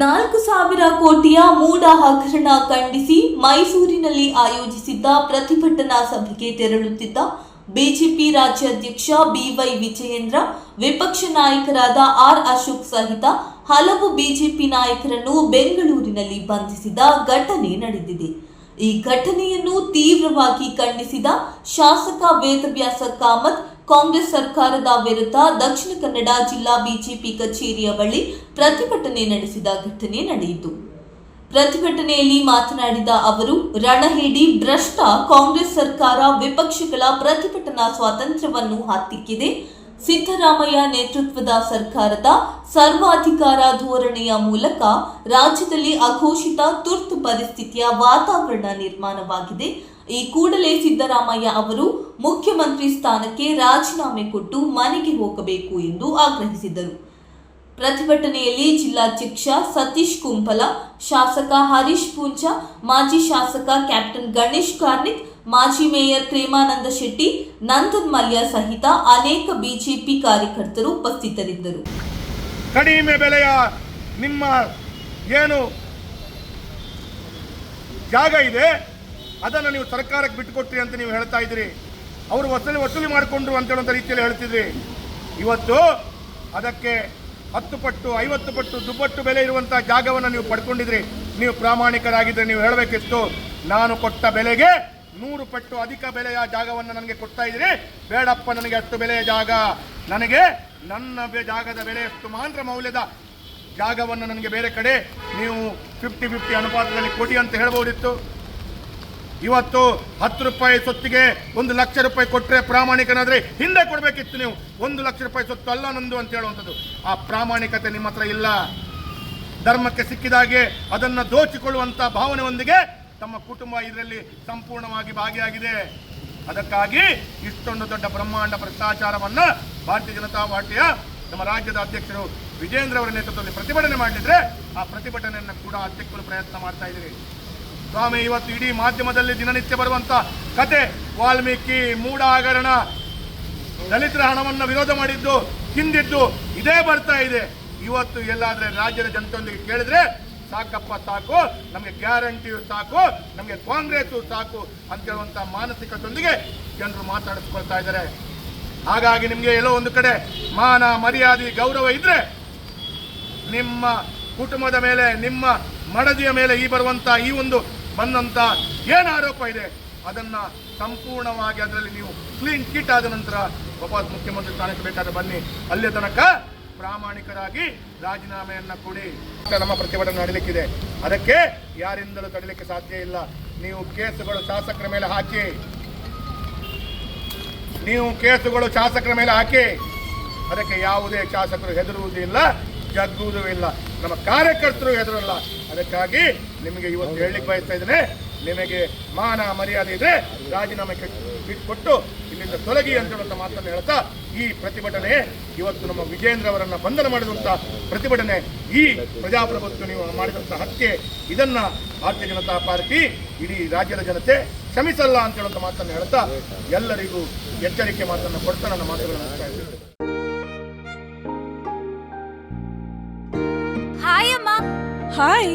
ನಾಲ್ಕು ಸಾವಿರ ಕೋಟಿಯ ಮೂಡ ಹಗರಣ ಖಂಡಿಸಿ ಮೈಸೂರಿನಲ್ಲಿ ಆಯೋಜಿಸಿದ್ದ ಪ್ರತಿಭಟನಾ ಸಭೆಗೆ ತೆರಳುತ್ತಿದ್ದ ಬಿಜೆಪಿ ರಾಜ್ಯಾಧ್ಯಕ್ಷ ಬಿವೈ ವಿಜಯೇಂದ್ರ, ವಿಪಕ್ಷ ನಾಯಕರಾದ ಆರ್ ಅಶೋಕ್ ಸಹಿತ ಹಲವು ಬಿಜೆಪಿ ನಾಯಕರನ್ನು ಬೆಂಗಳೂರಿನಲ್ಲಿ ಬಂಧಿಸಿದ ಘಟನೆ ನಡೆದಿದೆ. ಈ ಘಟನೆಯನ್ನು ತೀವ್ರವಾಗಿ ಖಂಡಿಸಿದ ಶಾಸಕ ವೇದವ್ಯಾಸ ಕಾಮತ್ ಕಾಂಗ್ರೆಸ್ ಸರ್ಕಾರದ ವಿರುದ್ಧ ದಕ್ಷಿಣ ಕನ್ನಡ ಜಿಲ್ಲಾ ಬಿಜೆಪಿ ಕಚೇರಿಯ ಬಳಿ ಪ್ರತಿಭಟನೆ ನಡೆಸಿದ ಘಟನೆ ನಡೆಯಿತು. ಪ್ರತಿಭಟನೆಯಲ್ಲಿ ಮಾತನಾಡಿದ ಅವರು, ರಣಹೇಡಿ ಭ್ರಷ್ಟ ಕಾಂಗ್ರೆಸ್ ಸರ್ಕಾರ ವಿಪಕ್ಷಗಳ ಪ್ರತಿಭಟನಾ ಸ್ವಾತಂತ್ರ್ಯವನ್ನು ಹತ್ತಿಕ್ಕಿದೆ. ಸಿದ್ದರಾಮಯ್ಯ ನೇತೃತ್ವದ ಸರ್ಕಾರದ ಸರ್ವಾಧಿಕಾರ ಧೋರಣೆಯ ಮೂಲಕ ರಾಜ್ಯದಲ್ಲಿ ಅಘೋಷಿತ ತುರ್ತು ಪರಿಸ್ಥಿತಿಯ ವಾತಾವರಣ ನಿರ್ಮಾಣವಾಗಿದೆ. ಈ ಕೂಡಲೇ ಸಿದ್ದರಾಮಯ್ಯ ಅವರು ಮುಖ್ಯಮಂತ್ರಿ ಸ್ಥಾನಕ್ಕೆ ರಾಜೀನಾಮೆ ಕೊಟ್ಟು ಮನೆಗೆ ಹೋಗಬೇಕು ಎಂದು ಆಗ್ರಹಿಸಿದರು. ಪ್ರತಿಭಟನೆಯಲ್ಲಿ ಜಿಲ್ಲಾಧ್ಯಕ್ಷ ಸತೀಶ್ ಕುಂಪಲ, ಶಾಸಕ ಹರೀಶ್ ಪೂಂಜಾ ಮಾಜಿ ಶಾಸಕ ಕ್ಯಾಪ್ಟನ್ ಗಣೇಶ್ ಕಾರ್ನಿಕ್ ಮಾಜಿ ಮೇಯರ್ ಪ್ರೇಮಾನಂದ ಶೆಟ್ಟಿ, ನಂದನ್ ಮಲ್ಯ ಸಹಿತ ಅನೇಕ ಬಿಜೆಪಿ ಕಾರ್ಯಕರ್ತರು ಉಪಸ್ಥಿತರಿದ್ದರು. ಕಡಿಮೆ ಬೆಲೆಯ ನಿಮ್ಮ ಏನು ಜಾಗ ಇದೆ? ಅದನ್ನು ನೀವು ಸರ್ಕಾರಕ್ಕೆ ಬಿಟ್ಟುಕೊಟ್ರಿ ಅಂತ ನೀವು ಹೇಳ್ತಾ ಇದ್ದೀರಿ. ಅವರು ವಸೂಲಿ ವಸೂಲಿ ಮಾಡಿಕೊಂಡ್ರು ಅಂತ ಹೇಳುವಂಥ ರೀತಿಯಲ್ಲಿ ಹೇಳ್ತಿದ್ರಿ. ಇವತ್ತು ಅದಕ್ಕೆ ಹತ್ತು ಪಟ್ಟು, ಐವತ್ತು ಪಟ್ಟು, ದುಪ್ಪಟ್ಟು ಬೆಲೆ ಇರುವಂಥ ಜಾಗವನ್ನು ನೀವು ಪಡ್ಕೊಂಡಿದ್ರಿ. ನೀವು ಪ್ರಾಮಾಣಿಕರಾಗಿದ್ದರೆ ನೀವು ಹೇಳಬೇಕಿತ್ತು. ನಾನು ಕೊಟ್ಟ ಬೆಲೆಗೆ ನೂರು ಪಟ್ಟು ಅಧಿಕ ಬೆಲೆಯ ಜಾಗವನ್ನು ನನಗೆ ಕೊಡ್ತಾ ಇದ್ದೀರಿ. ಬೇಡಪ್ಪ, ನನಗೆ ಅಷ್ಟು ಬೆಲೆಯ ಜಾಗ. ನನಗೆ ನನ್ನ ಜಾಗದ ಬೆಲೆಯಷ್ಟು ಮಾತ್ರ ಮೌಲ್ಯದ ಜಾಗವನ್ನು ನನಗೆ ಬೇರೆ ಕಡೆ ನೀವು ಫಿಫ್ಟಿ ಫಿಫ್ಟಿ ಅನುಪಾತದಲ್ಲಿ ಕೊಡಿ ಅಂತ ಹೇಳ್ಬೋದಿತ್ತು ಇವತ್ತು ಹತ್ತು ರೂಪಾಯಿ ಸೊತ್ತಿಗೆ ಒಂದು ಲಕ್ಷ ರೂಪಾಯಿ ಕೊಟ್ಟರೆ ಪ್ರಾಮಾಣಿಕನಾದ್ರೆ ಹಿಂದೆ ಕೊಡಬೇಕಿತ್ತು ನೀವು. ಒಂದು ಲಕ್ಷ ರೂಪಾಯಿ ಸೊತ್ತು ಅಲ್ಲ ನಂದು ಅಂತ ಹೇಳುವಂಥದ್ದು. ಆ ಪ್ರಾಮಾಣಿಕತೆ ನಿಮ್ಮ ಹತ್ರ ಇಲ್ಲ. ಧರ್ಮಕ್ಕೆ ಸಿಕ್ಕಿದಾಗೆ ಅದನ್ನು ದೋಚಿಕೊಳ್ಳುವಂಥ ಭಾವನೆಯೊಂದಿಗೆ ತಮ್ಮ ಕುಟುಂಬ ಇದರಲ್ಲಿ ಸಂಪೂರ್ಣವಾಗಿ ಭಾಗಿಯಾಗಿದೆ. ಅದಕ್ಕಾಗಿ ಇಷ್ಟೊಂದು ದೊಡ್ಡ ಬ್ರಹ್ಮಾಂಡ ಭ್ರಷ್ಟಾಚಾರವನ್ನು ಭಾರತೀಯ ಜನತಾ ಪಾರ್ಟಿಯ ನಮ್ಮ ರಾಜ್ಯದ ಅಧ್ಯಕ್ಷರು ವಿಜೇಂದ್ರ ಅವರ ನೇತೃತ್ವದಲ್ಲಿ ಪ್ರತಿಭಟನೆ ಮಾಡಿದ್ರೆ ಆ ಪ್ರತಿಭಟನೆಯನ್ನು ಕೂಡ ಅಧ್ಯಕ್ಷರು ಪ್ರಯತ್ನ ಮಾಡ್ತಾ ಇದ್ದೀರಿ. ಸ್ವಾಮಿ, ಇವತ್ತು ಇಡೀ ಮಾಧ್ಯಮದಲ್ಲಿ ದಿನನಿತ್ಯ ಬರುವಂತ ಕತೆ, ವಾಲ್ಮೀಕಿ ಮೂಢ ಹಗರಣ ದಲಿತರ ಹಣವನ್ನು ವಿರೋಧ ಮಾಡಿದ್ದು, ಹಿಂದಿದ್ದು, ಇದೇ ಬರ್ತಾ ಇದೆ. ಇವತ್ತು ಎಲ್ಲಾದ್ರೆ ರಾಜ್ಯದ ಜನತೆಯೊಂದಿಗೆ ಕೇಳಿದ್ರೆ ಸಾಕಪ್ಪ, ಸಾಕು. ನಮಗೆ ಗ್ಯಾರಂಟಿಯು ಸಾಕು. ನಮಗೆ ಕಾಂಗ್ರೆಸ್ ಸಾಕು ಅಂತ ಹೇಳುವಂತ ಮಾನಸಿಕತೆಯೊಂದಿಗೆ ಜನರು ಮಾತಾಡಿಸ್ಕೊಳ್ತಾ ಇದ್ದಾರೆ. ಹಾಗಾಗಿ ನಿಮಗೆ ಎಲ್ಲೋ ಒಂದು ಕಡೆ ಮಾನ, ಮರ್ಯಾದೆ, ಗೌರವ ಇದ್ರೆ ನಿಮ್ಮ ಕುಟುಂಬದ ಮೇಲೆ, ನಿಮ್ಮ ಮಡದಿಯ ಮೇಲೆ ಈ ಬರುವಂತ ಈ ಒಂದು ಬಂದಂತ ಏನು ಆರೋಪ ಇದೆ, ಅದನ್ನ ಸಂಪೂರ್ಣವಾಗಿ ಅದರಲ್ಲಿ ನೀವು ಕ್ಲೀನ್ ಕಿಟ್ ಆದ ನಂತರ ವಾಪಸ್ ಮುಖ್ಯಮಂತ್ರಿ ಸ್ಥಾನಕ್ಕೆ ಬೇಕಾದ್ರೆ ಬನ್ನಿ. ಅಲ್ಲಿಯ ತನಕ ಪ್ರಾಮಾಣಿಕರಾಗಿ ರಾಜೀನಾಮೆಯನ್ನು ಕೊಡಿ ನಮ್ಮ ಪ್ರತಿಭಟನೆ ನಡೀಲಿಕ್ಕಿದೆ. ಅದಕ್ಕೆ ಯಾರಿಂದಲೂ ತಡಲಿಕ್ಕೆ ಸಾಧ್ಯ ಇಲ್ಲ. ನೀವು ಕೇಸುಗಳು ಶಾಸಕರ ಮೇಲೆ ಹಾಕಿ. ನೀವು ಕೇಸುಗಳು ಶಾಸಕರ ಮೇಲೆ ಹಾಕಿ. ಅದಕ್ಕೆ ಯಾವುದೇ ಶಾಸಕರು ಹೆದರುವುದಿಲ್ಲ ಜಗ್ಗುವುದೂ ಇಲ್ಲ. ನಮ್ಮ ಕಾರ್ಯಕರ್ತರು ಹೆದರಲ್ಲ. ಅದಕ್ಕಾಗಿ ನಿಮಗೆ ಇವತ್ತು ಹೇಳಲಿಕ್ಕೆ ಬಯಸ್ತಾ ಇದ್ದೇನೆ ನಿಮಗೆ ಮಾನ ಮರ್ಯಾದೆ ಇದೆ ರಾಜೀನಾಮೆ ಕೊಟ್ಟು ಇಲ್ಲಿಂದ ತೊಲಗಿ ಅಂತ ಹೇಳುವಂತ ಮಾತನ್ನು ಹೇಳ್ತಾ ಈ ಪ್ರತಿಭಟನೆ ಇವತ್ತು ನಮ್ಮ ವಿಜೇಂದ್ರ ಅವರನ್ನ ಬಂಧನ ಮಾಡಿದಂತ ಪ್ರತಿಭಟನೆ ಈ ಪ್ರಜಾಪ್ರಭುತ್ವ ನೀವು ಮಾಡಿದಂಥ ಹತ್ಯೆ ಇದನ್ನ ಭಾರತೀಯ ಜನತಾ ಪಾರ್ಟಿ ಇಡೀ ರಾಜ್ಯದ ಜನತೆ ಕ್ಷಮಿಸಲ್ಲ ಅಂತ ಹೇಳುವಂತ ಮಾತನ್ನು ಹೇಳ್ತಾ ಎಲ್ಲರಿಗೂ ಎಚ್ಚರಿಕೆ ಮಾತನ್ನು ಕೊಡ್ತಾ ನನ್ನ ಮಾತುಗಳನ್ನು ಹಾಯ್ ಅಮ್ಮ ಹಾಯ್